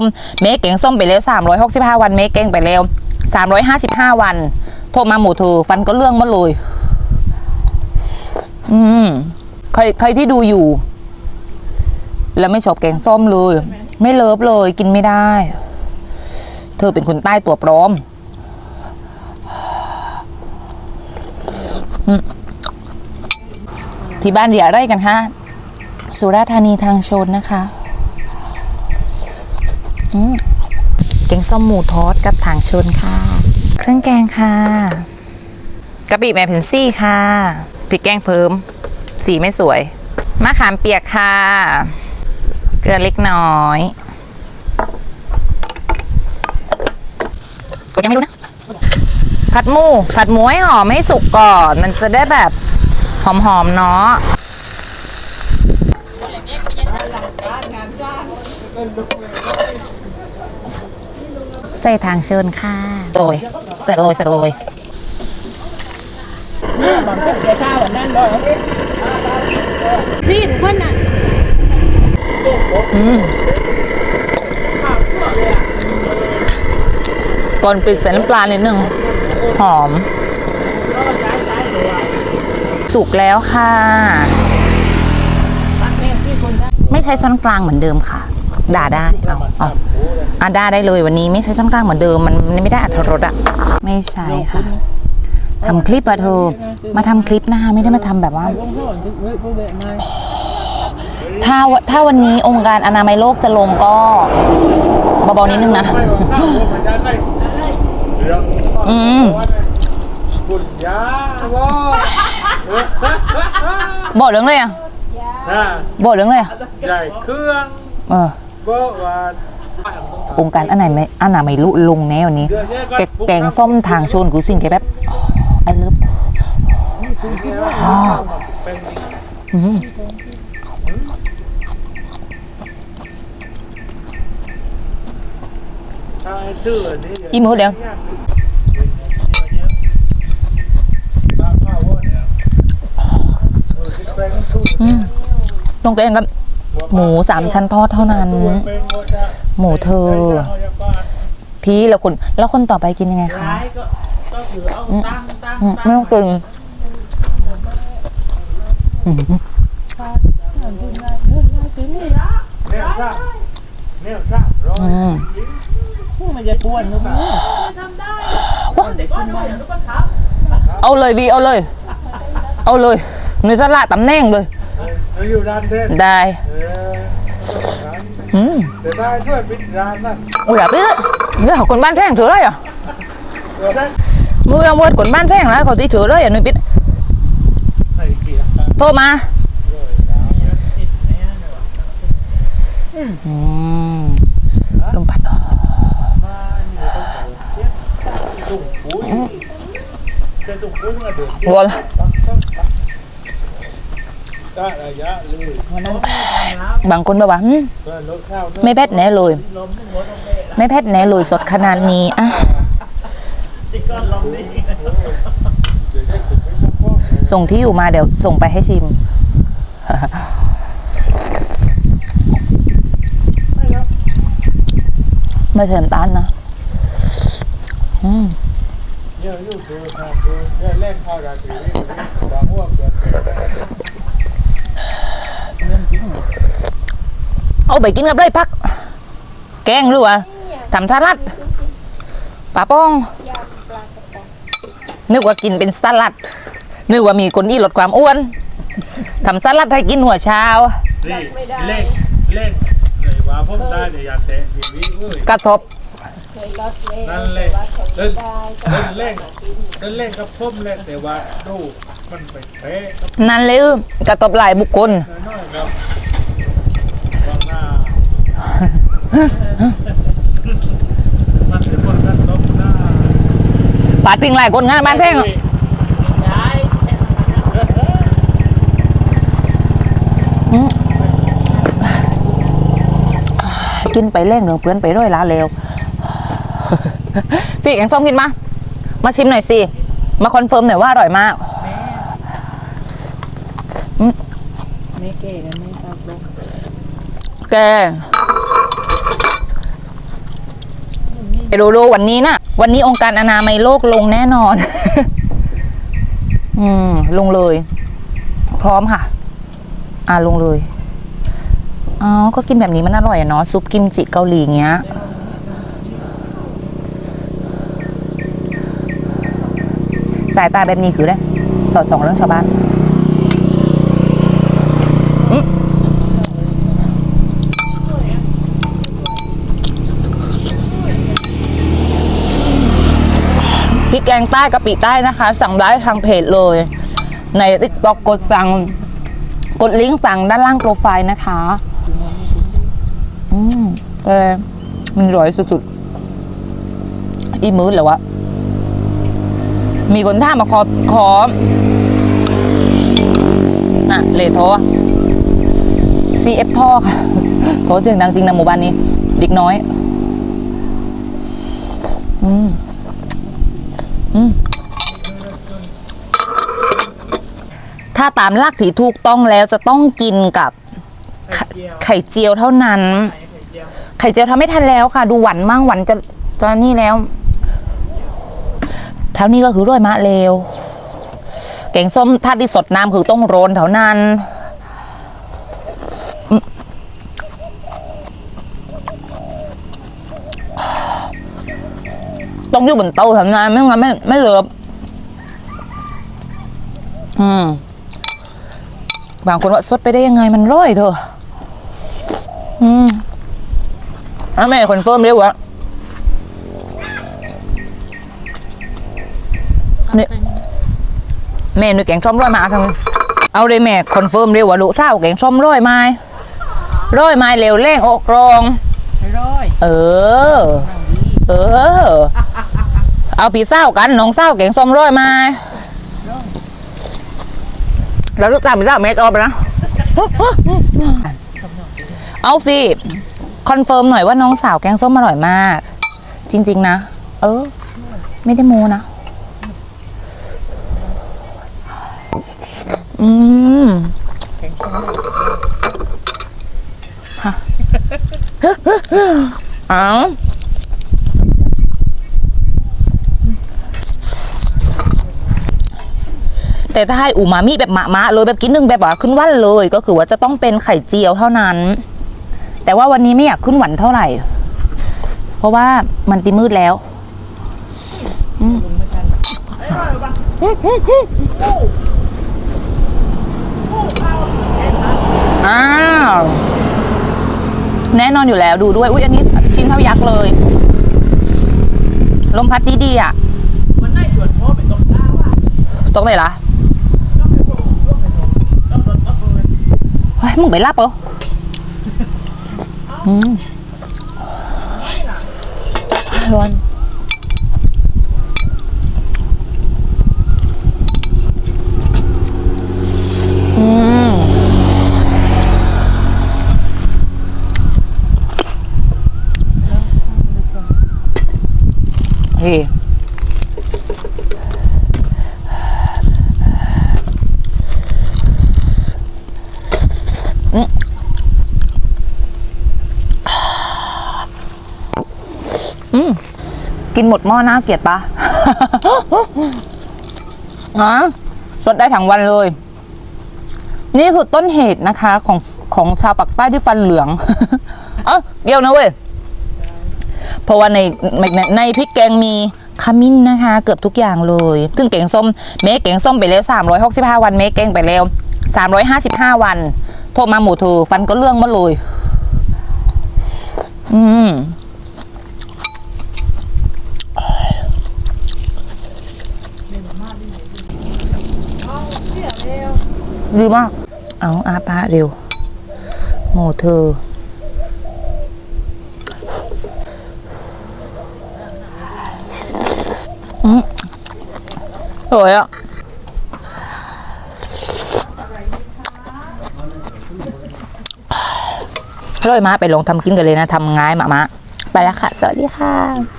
มเมคแกงส้มไปแล้ว 365 วันเมคแกงไปแล้ว 355 วัน โทรมาหมู่เธอฟันก็เรื่องมาเลย อืมใครใครที่ดูอยู่ แล้วไม่ชอบแกงส้มเลย ไม่เลิฟเลยกินไม่ได้ เธอเป็นคนใต้ตัวปลอมอืมที่บ้านเรียอะไรกันคะสุราธานีทางชนนะคะ แกงส้มหมูทอดกับทางชนค่ะ เครื่องแกงค่ะกะปิแม่เพนซี่ค่ะพริกแกงเพิ่ม สีไม่สวย มะขามเปียกค่ะ เกลือเล็กน้อยกดยังไม่รู้นะ ผัดหมู ผัดหมูให้หอมให้สุกก่อน มันจะได้แบบหอมๆเนาะ ใส่ทางเชิญค่ะโรยใส่โรยใส่โรยซีนคนน่ะก่อนปิดใส่น้ำปลานิดนึงหอม สุกแล้วค่ะ ไม่ใช้ช้อนกลางเหมือนเดิมค่ะ ด่าได้เอาเอา อะด่าได้เลยวันนี้ไม่ใช้ช้อนกลางเหมือนเดิม มันมันไม่ได้อัตรรสอะไม่ใช่ค่ะทำคลิปอะเธอมาทำคลิปนะคะไม่ได้มาทำแบบว่า ถ้าถ้าวันนี้องค์การอนามัยโลกจะลงก็เบาๆนิดนึงนะ อืมคุณยาบ่บอกเรื่องเลยอะนะบอกเรื่องเลยอะใหญ่เครื่อง เออบ่ว่า องค์การอันไหนไม่อันไหนไม่รู้ลงแน่วันนี้แกแกงส้มทางชนกูสิ่งแกแบบไอ้เลิฟอืมทางชื่อนี่อีมือเดี๋ยวข้าวเนี่ยเป็นทุกอืมต้องเต้นกัน หมูสามชั้นทอดเท่านั้นเป็นหมดอะหมูเธอ พี่แล้วคนแล้วคนต่อไปกินยังไงคะก็ก็คือเอาตั้งตั้งอืมไม่ต้องตึงอืมเนี่ยทราบเนี่ยทราบร้อยอืมมันจะกวนก็ไม่รู้เอาเลยวีเอาเลย เอาเลยเนื้อสละตำแหน่งเลยเราอยู่ด้านเด่นได้เอออืมจะได้ช่วยปิดร้านนั่นโอ้ยอย่าไปเลยเรื่องของคนบ้านแท่งถือเลยอะเดี๋ยวได้มือเอาเวิร์ดคนบ้านแท่งแล้วเขาตีถือเลยอะนุ้ยปิดให้เกียรติโทรมาอืมลมพัดตุ่มปุ๋ยจะตุ่มปุ๋ยมาเดือดวอล ก็ระยะเลยบางคนแบบว่าหืมเพื่อนรถข้าวไม่แพทแน่เลย ไม่แพทแน่เลยสดขนาดนี้อะส่งที่อยู่มาเดี๋ยวส่งไปให้ชิมไม่ครับไม่เติมตาลนะอืมเยอยู่งเนี่ยเล่นข้าวราตรีนี่ดาวม่วงเกิด เอา ไปกินกับไรพัก แกงหรือวะทำทาลัดปลาป้อง นึกว่ากินเป็นสลัด นึกว่ามีคนที่ลดความอ้วนทำสลัดให้กินหัวเช้านี่เล่นเล่นเลยว่าผมได้แต่อยากแตะทีวีเอ้ยกระทบนั่นเล่นเล่นเล่นเล่นเล่นเล่นกับผมเล่นแต่ว่าดูมันไปเตะกับนั่นเลยกระทบหลายบุคคล น้อยๆครับบางหน้ามันเป็นคนกันตบหน้าปาดพิงหลายคนงานบ้านแท่งกินไปเร่งหนึ่งเพื่อนไปร้อยล้าเร็วพี่แกงส้มกินมา มาชิมหน่อยสิ มาคอนเฟิร์มหน่อยว่าอร่อยมากไม่เก๋กันไม่ตอบลงแก ไปดูดูวันนี้นะวันนี้องค์การอนามัยโลกลงแน่นอน อืม ลงเลย พร้อมค่ะ อ่าลงเลยอ๋อก็กินแบบนี้มันอร่อยอะเนาะซุปกิมจิเกาหลีเงี้ยสายตาแบบนี้คือได้สอดส่องเรื่องชาวบ้าน ริกแกงใต้กะปิใต้นะคะ สั่งได้ทางเพจเลย ในติ๊กต็อกกดสั่ง กดลิงก์สั่งด้านล่างโปรไฟล์นะคะ อืมแต่มันอร่อยสุดๆ อีมืดเหรอวะ มีคนท่ามาขอขอน่ะเลโทร CF ท่อค่ะโทรเสียงดังจริงนะหมู่บ้านนี้เด็กน้อย อืม อืม ถ้าตามหลักที่ถูกต้องแล้วจะต้องกินกับไข่ไข่เจียวเท่านั้น ไข่เจียวทำไม่ทันแล้วค่ะ ดูหวานมั่งหวานจะจะนี่แล้วเท่านี้ก็คือร้อยมะเลวแกงส้มถ้าที่สดน้ำคือต้องโรนเท่านั้นอืมต้องอยู่บนเตาทำงานไม่งั้นไม่ไม่เหลือบอืม บางคนว่าสดไปได้ยังไงมันร่อยเถอะอืมแล้วแม่คนเฟิร์มเรียกว่าเนี่ยแม่นึกแกงส้มร้อยมาทางนี้เอาเลยแม่คอนเฟิร์มเรียกว่าลูกสาวแกงส้มร้อยไม้ร้อยไม้เร็วแรงอกรองร้อยเออ เออ เอาพี่เศร้ากันน้องเศร้าแกงส้มร้อยไม้ แล้วลูกสาวพี่เศร้าแม่จอบไปนะ เอาสิคอนเฟิร์มหน่อยว่าน้องสาวแกงส้มอร่อยมาก จริง ๆ นะ เออ ไม่ได้โมนะ อืมฮะเอา แต่ถ้าให้อูมามิแบบมะๆเลยแบบกินหนึ่งแบบว่าขึ้นวันเลย ก็คือว่าจะต้องเป็นไข่เจียวเท่านั้น แต่ว่าวันนี้ไม่อยากขึ้นหวันเท่าไหร่ เพราะว่ามันตีมืดแล้วอ้าวแน่นอนอยู่แล้วดูด้วยอุ้ยอันนี้ชิ้นเท่ายักษ์เลย ลมพัดดีๆอะ มันได้ชวนพ่อไปตกน้ำอะตรงไหนล่ะ เฮ้ย มึงไปรับเหรออืมร้อน กินหมดหม้อน่าเกลียดปะนะสดได้ทั้งวันเลย นี่คือต้นเหตุนะคะ ของของชาวปากใต้ที่ฟันเหลือง เอ้าเดี๋ยวนะเว้ย เพราะว่าในในในพริกแกงมีขมิ้นนะคะ เกือบทุกอย่างเลยซึ่งแกงส้ม เมแกงส้มไปแล้ว 365 วัน เมแกงไปแล้ว 355 วัน โทรมาหมูทูฟันก็เรื่องมาเลย อืม ดีมาก เอาอาปาเร็วโมเธอ อืมสวยอะอร่อยมากไปลองทำกินกันเลยนะทำง่ายมากๆไปแล้วค่ะ สวัสดีค่ะ